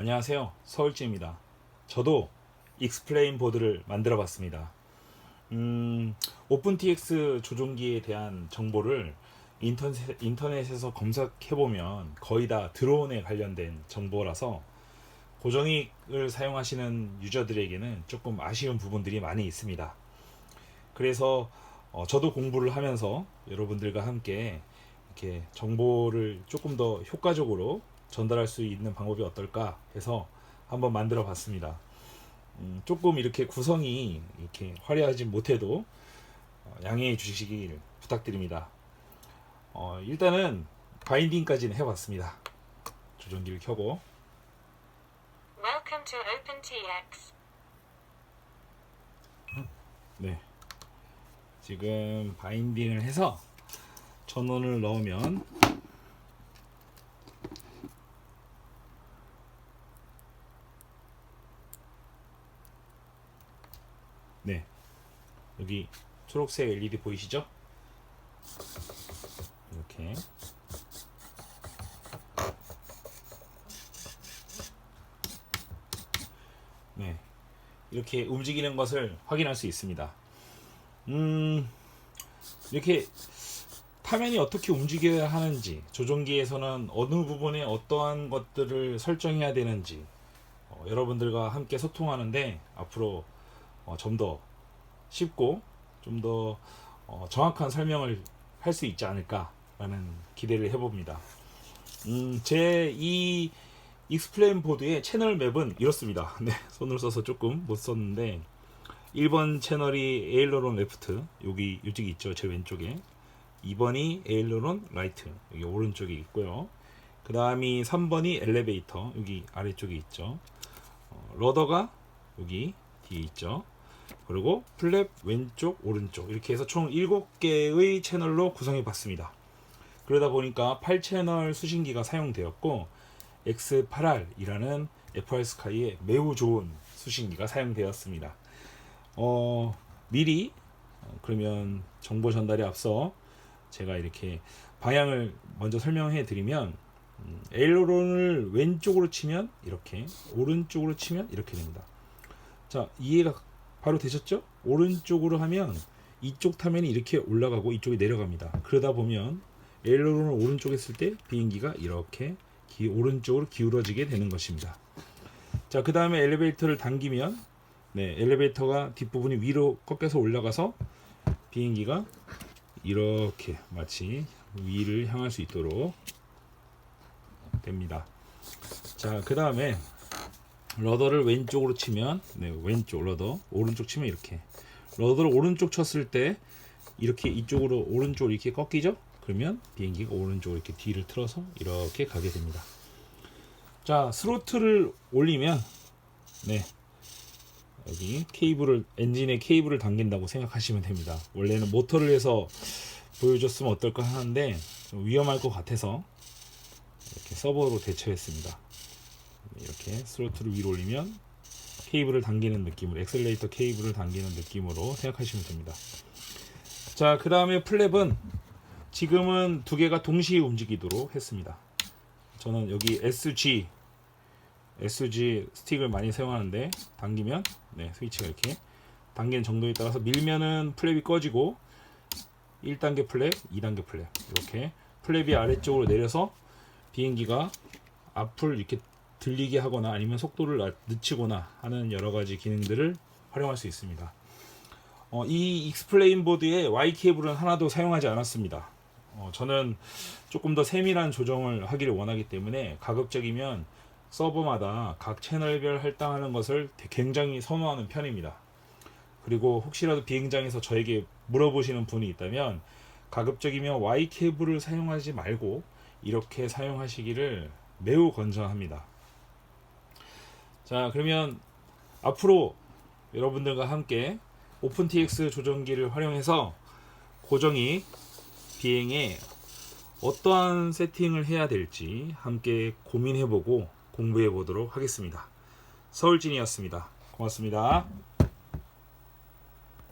안녕하세요. 서울지입니다. 저도 익스플레인 보드를 만들어 봤습니다. 음, 오픈TX 조종기에 대한 정보를 인터넷, 인터넷에서 검색해보면 거의 다 드론에 관련된 정보라서 고정익을 사용하시는 유저들에게는 조금 아쉬운 부분들이 많이 있습니다. 그래서 어, 저도 공부를 하면서 여러분들과 함께 이렇게 정보를 조금 더 효과적으로 전달할 수 있는 방법이 어떨까 해서 한번 만들어 봤습니다. 음, 조금 이렇게 구성이 이렇게 화려하지 못해도 어, 양해해 주시길 부탁드립니다. 어, 일단은 바인딩까지는 해봤습니다. 조종기를 켜고 Welcome to OpenTX. 네 지금 바인딩을 해서 전원을 넣으면 네 여기 초록색 LED 보이시죠? 이렇게 네 이렇게 움직이는 것을 확인할 수 있습니다. 음 이렇게 화면이 어떻게 움직여야 하는지 조종기에서는 어느 부분에 어떠한 것들을 설정해야 되는지 어, 여러분들과 함께 소통하는데 앞으로 어, 좀 더 쉽고 좀 더 어, 정확한 설명을 할 수 있지 않을까라는 기대를 해봅니다. 음, 제 이 익스플레인 보드의 채널 맵은 이렇습니다. 네, 손을 써서 조금 못 썼는데 1번 채널이 에일러론 레프트 여기 이쪽에 있죠 제 왼쪽에 2번이 에일러론 라이트 여기 오른쪽에 있고요 그 다음이 3번이 엘리베이터 여기 아래쪽에 있죠 어, 러더가 여기 뒤에 있죠 그리고 플랩 왼쪽 오른쪽. 이렇게 해서 총 7개의 채널로 구성해 봤습니다. 그러다 보니까 8채널 수신기가 사용되었고 X8R이라는 FR 스카이의 매우 좋은 수신기가 사용되었습니다. 어, 미리 어, 그러면 정보 전달에 앞서 제가 이렇게 방향을 먼저 설명해 드리면 음, 에일로론을 왼쪽으로 치면 이렇게 오른쪽으로 치면 이렇게 됩니다. 자 이해가 바로 되셨죠? 오른쪽으로 하면 이쪽 타면이 이렇게 올라가고 이쪽이 내려갑니다. 그러다 보면 에일로론을 오른쪽에 쓸 때 비행기가 이렇게 기, 오른쪽으로 기울어지게 되는 것입니다. 자, 그 다음에 엘리베이터를 당기면 네, 엘리베이터가 뒷부분이 위로 꺾여서 올라가서 비행기가 이렇게 마치 위를 향할 수 있도록 됩니다. 자, 그 다음에 러더를 왼쪽으로 치면 네, 왼쪽 러더, 오른쪽 치면 이렇게 러더를 오른쪽 쳤을 때 이렇게 이쪽으로 오른쪽으로 이렇게 꺾이죠? 그러면 비행기가 오른쪽으로 이렇게 뒤를 틀어서 이렇게 가게 됩니다. 자, 스로틀을 올리면 네, 여기 케이블을 엔진에 케이블을 당긴다고 생각하시면 됩니다. 원래는 모터를 해서 보여줬으면 어떨까 하는데 좀 위험할 것 같아서 이렇게 서버로 대처했습니다. 이렇게 스로틀을 위로 올리면 케이블을 당기는 느낌으로 엑셀레이터 케이블을 당기는 느낌으로 생각하시면 됩니다. 자, 그 다음에 플랩은 지금은 두 개가 동시에 움직이도록 했습니다. 저는 여기 SG SG 스틱을 많이 사용하는데 당기면 네, 스위치가 이렇게 당기는 정도에 따라서 밀면은 플랩이 꺼지고 1단계 플랩, 2단계 플랩 이렇게 플랩이 아래쪽으로 내려서 비행기가 앞을 이렇게 들리게 하거나 아니면 속도를 낮- 늦추거나 하는 여러 가지 기능들을 활용할 수 있습니다. 어, 이 익스플레인 보드에 Y 케이블은 하나도 사용하지 않았습니다. 어, 저는 조금 더 세밀한 조정을 하기를 원하기 때문에 가급적이면 서버마다 각 채널별 할당하는 것을 굉장히 선호하는 편입니다. 그리고 혹시라도 비행장에서 저에게 물어보시는 분이 있다면 가급적이면 Y 케이블을 사용하지 말고 이렇게 사용하시기를 매우 권장합니다. 자, 그러면 앞으로 여러분들과 함께 오픈TX 조정기를 활용해서 고정이 비행에 어떠한 세팅을 해야 될지 함께 고민해보고 공부해 보도록 하겠습니다. 서울진이었습니다. 고맙습니다.